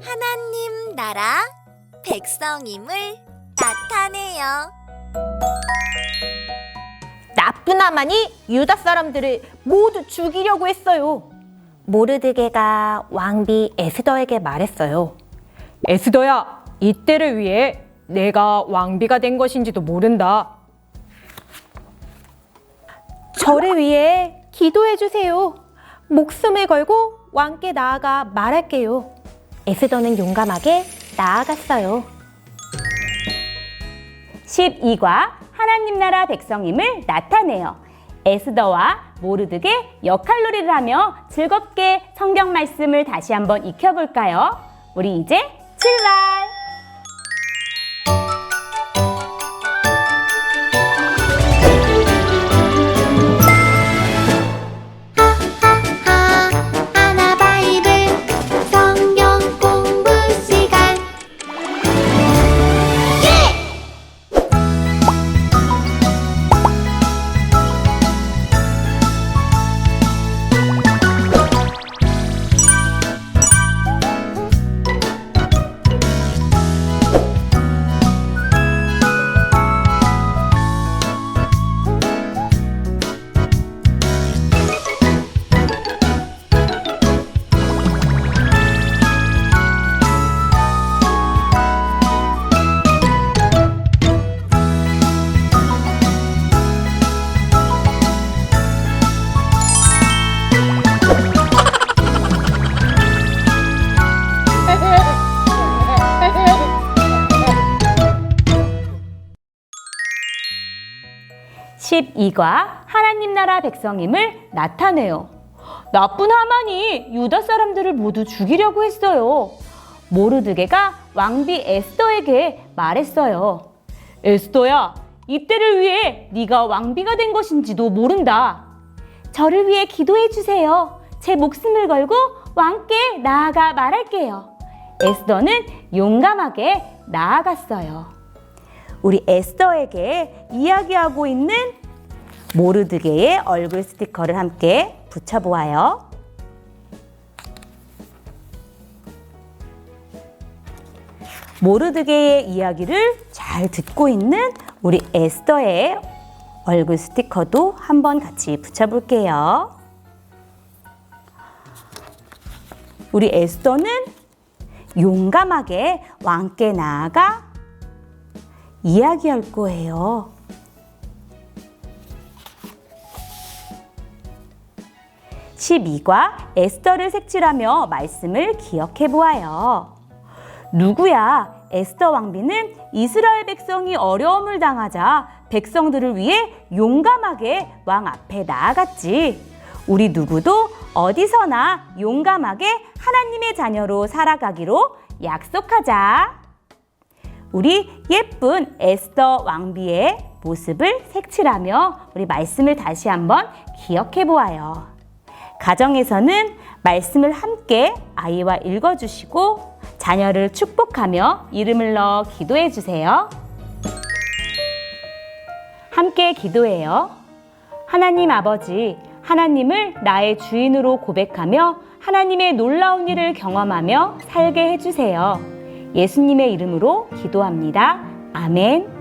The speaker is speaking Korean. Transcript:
하나님 나라 백성임을 나타내요. 나쁜 하만이 유다 사람들을 모두 죽이려고 했어요. 모르드게가 왕비 에스더에게 말했어요. 에스더야, 이 때를 위해 내가 왕비가 된 것인지도 모른다. 저를 위해 기도해 주세요. 목숨을 걸고 왕께 나아가 말할게요. 에스더는 용감하게 나아갔어요. 12과 하나님 나라 백성임을 나타내요. 에스더와 모르드게 역할놀이를 하며 즐겁게 성경 말씀을 다시 한번 익혀볼까요? 우리 이제 출발! 12과 하나님 나라 백성임을 나타내요. 나쁜 하만이 유다 사람들을 모두 죽이려고 했어요. 모르드게가 왕비 에스더에게 말했어요. 에스더야, 이때를 위해 네가 왕비가 된 것인지도 모른다. 저를 위해 기도해 주세요. 제 목숨을 걸고 왕께 나아가 말할게요. 에스더는 용감하게 나아갔어요. 우리 에스더에게 이야기하고 있는 모르드게의 얼굴 스티커를 함께 붙여보아요. 모르드게의 이야기를 잘 듣고 있는 우리 에스더의 얼굴 스티커도 한번 같이 붙여볼게요. 우리 에스더는 용감하게 왕께 나아가 이야기할 거예요. 십이 과 에스더를 색칠하며 말씀을 기억해 보아요. 누구야? 에스더 왕비는 이스라엘 백성이 어려움을 당하자 백성들을 위해 용감하게 왕 앞에 나아갔지. 우리 누구도 어디서나 용감하게 하나님의 자녀로 살아가기로 약속하자. 우리 예쁜 에스더 왕비의 모습을 색칠하며 우리 말씀을 다시 한번 기억해 보아요. 가정에서는 말씀을 함께 아이와 읽어주시고 자녀를 축복하며 이름을 넣어 기도해 주세요. 함께 기도해요. 하나님 아버지, 하나님을 나의 주인으로 고백하며 하나님의 놀라운 일을 경험하며 살게 해주세요. 예수님의 이름으로 기도합니다. 아멘.